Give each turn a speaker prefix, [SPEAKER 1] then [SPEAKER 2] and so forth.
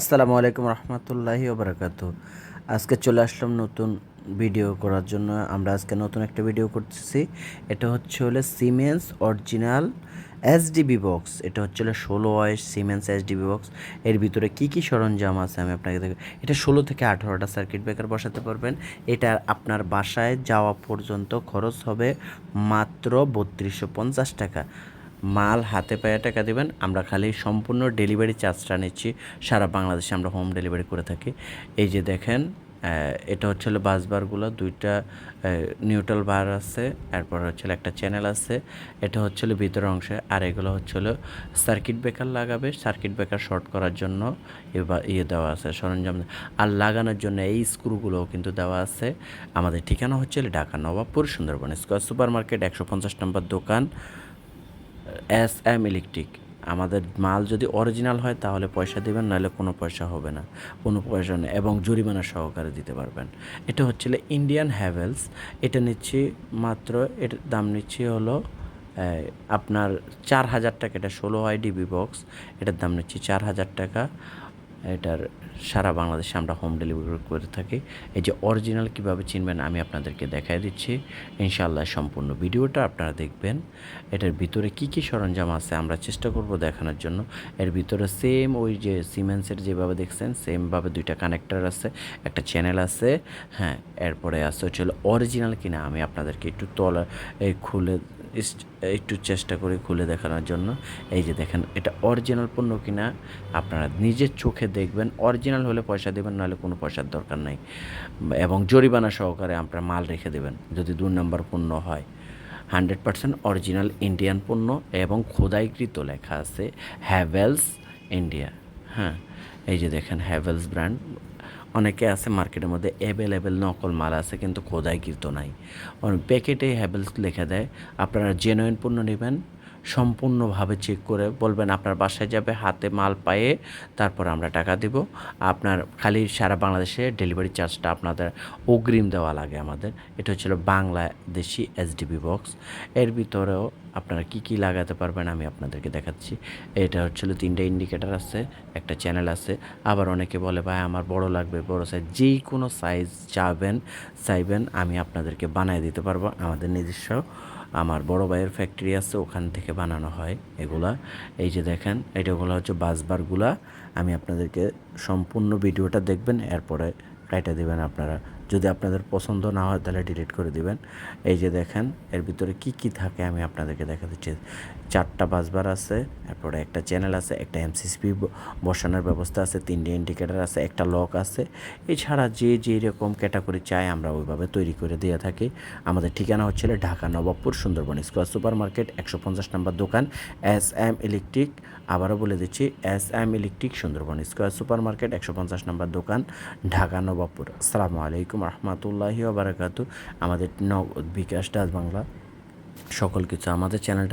[SPEAKER 1] আসসালামু আলাইকুম রহমতুল্লাহি ওবরাকাত আজকে চলে আসলাম নতুন ভিডিও করার জন্য। আমরা আজকে নতুন একটা ভিডিও করতেছি। এটা হচ্ছে হলে সিমেন্স অরিজিনাল এসডিবি বক্স এটা হচ্ছে হলে ষোলো ওয়াইস সিমেন্স এসডিবি বক্স এর ভিতরে কি কি সরঞ্জাম আছে আমি আপনাকে দেখ এটা ষোলো থেকে আঠারোটা সার্কিট ব্রেকার বসাতে পারবেন। এটা আপনার বাসায় যাওয়া পর্যন্ত খরচ হবে মাত্র বত্রিশশো পঞ্চাশ টাকা। মাল হাতে পায়ে টাকা দেবেন, আমরা খালি সম্পূর্ণ ডেলিভারি চার্জটা নিচ্ছি, সারা বাংলাদেশে আমরা হোম ডেলিভারি করে থাকি। এই যে দেখেন এটা হচ্ছে বাস বারগুলো দুইটা নিউট্রাল বার আছে, এরপর হচ্ছে একটা চ্যানেল আছে, এটা হচ্ছে ভিতরের অংশে, আর এগুলো হচ্ছে সার্কিট ব্রেকার লাগাবে সার্কিট ব্রেকার শর্ট করার জন্য ইয়ে দেওয়া আছে, সরঞ্জাম। আর লাগানোর জন্য এই স্ক্রুগুলোও কিন্তু দেওয়া আছে, আমাদের ঠিকানা হচ্ছে Dhaka Nawabpur Sundarban square super market একশো পঞ্চাশ নম্বর দোকান এস এম ইলেকট্রিক আমাদের মাল যদি অরিজিনাল হয়, তাহলে পয়সা দেবেন, নাহলে কোনো পয়সা হবে না। কোনো পয়সা নেই, এবং জরিমানা সহকারে দিতে পারবেন। এটা হচ্ছিল ইন্ডিয়ান হ্যাভেলস এটা নিচ্ছি মাত্র এটার দাম নিচ্ছি হলো আপনার চার হাজার টাকা। এটা ষোলো আই ডিবি বক্স এটার দাম নিচ্ছি চার হাজার টাকা। এটার সারা বাংলাদেশে আমরা হোম ডেলিভারি করে থাকি। এই যে অরিজিনাল কীভাবে চিনবেন আমি আপনাদেরকে দেখাই দিচ্ছি। ইনশাআল্লাহ সম্পূর্ণ ভিডিওটা আপনারা দেখবেন। এটার ভিতরে কি কি সরঞ্জাম আছে আমরা চেষ্টা করব দেখানোর জন্য। এর ভিতরে সেম ওই যে সিমেন্সের যেভাবে দেখছেন সেমভাবে দুইটা কানেক্টার আছে, একটা চ্যানেল আছে হ্যাঁ এরপরে আছে হচ্ছে অরিজিনাল কিনা আমি আপনাদেরকে একটু তলা খুলে একটু চেষ্টা করে খুলে দেখানোর জন্য। এই যে দেখেন, এটা অরিজিনাল পণ্য কিনা, আপনারা নিজের চোখে দেখবেন। অরিজিনাল হলে পয়সা দেবেন, নাহলে কোনো পয়সার দরকার নাই। এবং জরিমানা সহকারে আপনারা মাল রেখে দেবেন, যদি দু নম্বর পণ্য হয়। হান্ড্রেড পার্সেন্ট অরিজিনাল ইন্ডিয়ান পণ্য এবং খোদাইকৃত লেখা আছে হ্যাভেলস ইন্ডিয়া হ্যাঁ এই যে দেখেন হ্যাভেলস ব্র্যান্ড অনেকে আছে মার্কেটের মধ্যে অ্যাভেলেবেল নকল মাল আছে, কিন্তু খোদাইকৃত নাই। প্যাকেটে হ্যাভেলস লেখা দেয়। আপনারা জেনুইন পণ্য নেবেন। সম্পূর্ণভাবে চেক করে বলবেন আপনার বাসায় যাবে, হাতে মাল পায়ে, তারপর আমরা টাকা দেব। আপনার খালি সারা বাংলাদেশে ডেলিভারি চার্জটা আপনাদের অগ্রিম দেওয়া লাগে আমাদের। এটা হচ্ছিল বাংলাদেশি এসডিবি বক্স এর ভিতরেও আপনারা কি কি লাগাতে পারবেন আমি আপনাদেরকে দেখাচ্ছি। এটা হচ্ছিল তিনটা ইন্ডিকেটার আছে, একটা চ্যানেল আছে। আবার অনেকে বলে, ভাই, আমার বড় লাগবে, বড় সাইজ যেই কোনো সাইজ চাবেন চাইবেন আমি আপনাদেরকে বানিয়ে দিতে পারব আমাদের নিজস্ব আমার বড় ভাইয়ের ফ্যাক্টরি আছে, ওখান থেকে বানানো হয় এগুলা। এই যে দেখেন এটাগুলো হচ্ছে বাসবারগুলা। আমি আপনাদেরকে সম্পূর্ণ ভিডিওটা দেখবেন, এরপরে কাইটা দেবেন আপনারা। যদি আপনাদের পছন্দ না হয়, তাহলে ডিলিট করে দিবেন। এই যে দেখেন, এর ভিতরে কি কি থাকে আমি আপনাদেরকে দেখা দিচ্ছি। চারটা বাসবার আছে, এরপরে একটা চ্যানেল আছে, একটা এমসিসপি বসানোর ব্যবস্থা আছে, তিনটে ইন্ডিকেটার আছে, একটা লক আছে। এছাড়া যে যে রকম ক্যাটাগরি চাই, আমরা ওইভাবে তৈরি করে দিয়ে থাকি। আমাদের ঠিকানা হচ্ছে Dhaka Nawabpur Sundarban square super market একশো পঞ্চাশ নম্বর দোকান, এস এম ইলেকট্রিক। আবারও বলে দিচ্ছি, S M electric Sundarban square super market একশো পঞ্চাশ নম্বর দোকান, ঢাকা নবাবপুর আসসালামু আলাইকুম রহমতুল্লাহি বারাকাতু আমাদের নগদ বিকাশ ডাচ বাংলা। সকল কিছু আমাদের চ্যানেলটা